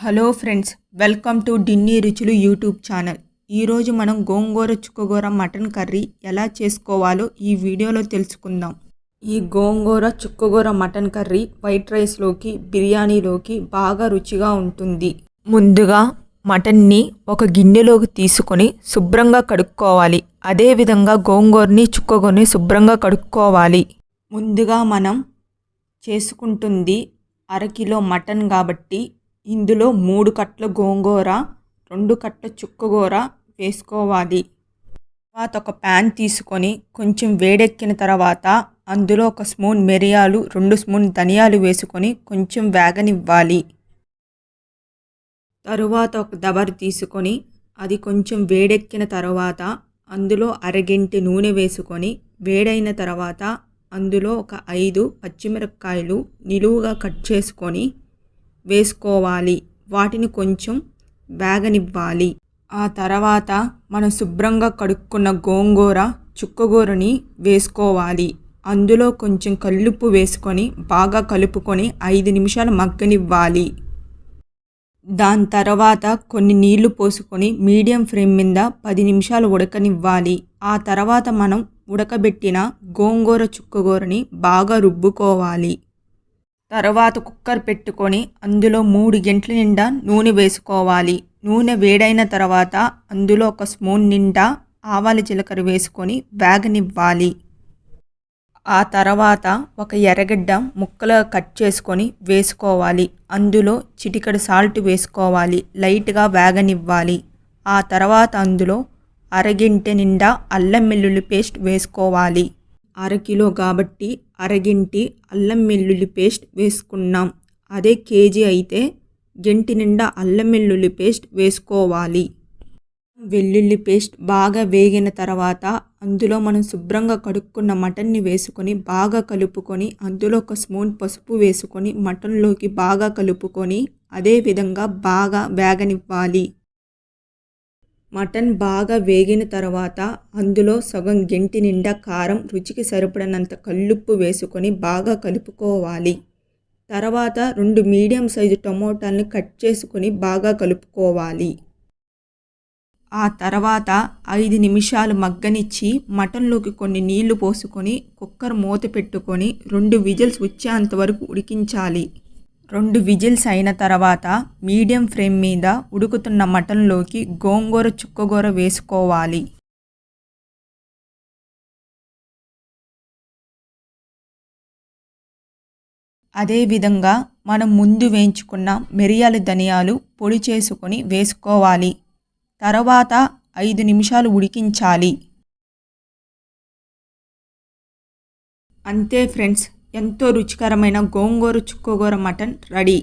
Hello friends welcome to Dinni రుచులు YouTube channel. ఈరోజు మనం గోంగూర చుక్కగూర మటన్ కర్రీ ఎలా చేసుకోవాలో ఈ వీడియోలో తెలుసుకుందాం. ఈ గోంగూర చుక్కగూర మటన్ కర్రీ వైట్ రైస్లోకి బిర్యానీలోకి బాగా రుచిగా ఉంటుంది. ముందుగా మటన్ని ఒక గిన్నెలోకి తీసుకొని శుభ్రంగా కడుక్కోవాలి. అదేవిధంగా గోంగూరని చుక్కగూరని శుభ్రంగా కడుక్కోవాలి. ముందుగా మనం చేసుకుంటుంది అరకిలో మటన్ కాబట్టి ఇందులో మూడు కట్ల గోంగూర రెండు కట్ల చుక్కగూర వేసుకోవాలి. తర్వాత ఒక ప్యాన్ తీసుకొని కొంచెం వేడెక్కిన తర్వాత అందులో ఒక స్పూన్ మిరియాలు రెండు స్పూన్ ధనియాలు వేసుకొని కొంచెం వేగనివ్వాలి. తరువాత ఒక దబర్ తీసుకొని అది కొంచెం వేడెక్కిన తర్వాత అందులో అరగంటి నూనె వేసుకొని వేడైన తర్వాత అందులో ఒక ఐదు పచ్చిమిరపకాయలు నిలువుగా కట్ చేసుకొని వేసుకోవాలి. వాటిని కొంచెం వేగనివ్వాలి. ఆ తర్వాత మనం శుభ్రంగా కడుక్కున్న గోంగూర చుక్కగూరని వేసుకోవాలి. అందులో కొంచెం కల్లుప్పు వేసుకొని బాగా కలుపుకొని ఐదు నిమిషాలు మగ్గనివ్వాలి. దాని తర్వాత కొన్ని నీళ్ళు పోసుకొని మీడియం ఫ్లేమ్ మీద పది నిమిషాలు ఉడకనివ్వాలి. ఆ తర్వాత మనం ఉడకబెట్టిన గోంగూర చుక్కగూరని బాగా రుబ్బుకోవాలి. తర్వాత కుక్కర్ పెట్టుకొని అందులో మూడు గంటల నిండా నూనె వేసుకోవాలి. నూనె వేడైన తర్వాత అందులో ఒక స్పూన్ నిండా ఆవాల జీలకర్ర వేసుకొని వేగనివ్వాలి. ఆ తర్వాత ఒక ఎర్రగడ్డ ముక్కలుగా కట్ చేసుకొని వేసుకోవాలి. అందులో చిటికడు సాల్ట్ వేసుకోవాలి. లైట్గా వేగనివ్వాలి. ఆ తర్వాత అందులో అరగింట నిండా అల్లం వెల్లుల్లి పేస్ట్ వేసుకోవాలి. అరకిలో కాబట్టి అరగింటి అల్లం వెల్లుల్లి పేస్ట్ వేసుకున్నాం. అదే కేజీ అయితే గంటి నిండా అల్లం వెల్లుల్లి పేస్ట్ వేసుకోవాలి. వెల్లుల్లి పేస్ట్ బాగా వేగిన తర్వాత అందులో మనం శుభ్రంగా కడుక్కున్న మటన్ని వేసుకొని బాగా కలుపుకొని అందులో ఒక స్పూన్ పసుపు వేసుకొని మటన్లోకి బాగా కలుపుకొని అదేవిధంగా బాగా వేగనివ్వాలి. మటన్ బాగా వేగిన తర్వాత అందులో సగం గెంటి నిండా కారం రుచికి సరిపడినంత కల్లుప్పు వేసుకొని బాగా కలుపుకోవాలి. తర్వాత రెండు మీడియం సైజు టమోటాలని కట్ చేసుకొని బాగా కలుపుకోవాలి. ఆ తర్వాత ఐదు నిమిషాలు మగ్గనిచ్చి మటన్లోకి కొన్ని నీళ్ళు పోసుకొని కుక్కర్ మూత పెట్టుకొని రెండు విజిల్స్ వచ్చేంత వరకు ఉడికించాలి. రెండు విజిల్స్ అయిన తర్వాత మీడియం ఫ్లేమ్ మీద ఉడుకుతున్న మటన్లోకి గోంగూర చుక్కగూర వేసుకోవాలి. అదేవిధంగా మనం ముందు వేయించుకున్న మిరియాల ధనియాలు పొడి చేసుకొని వేసుకోవాలి. తర్వాత ఐదు నిమిషాలు ఉడికించాలి. అంతే ఫ్రెండ్స్ ఎంతో రుచికరమైన గోంగూర చుక్కగూర మటన్ రెడీ.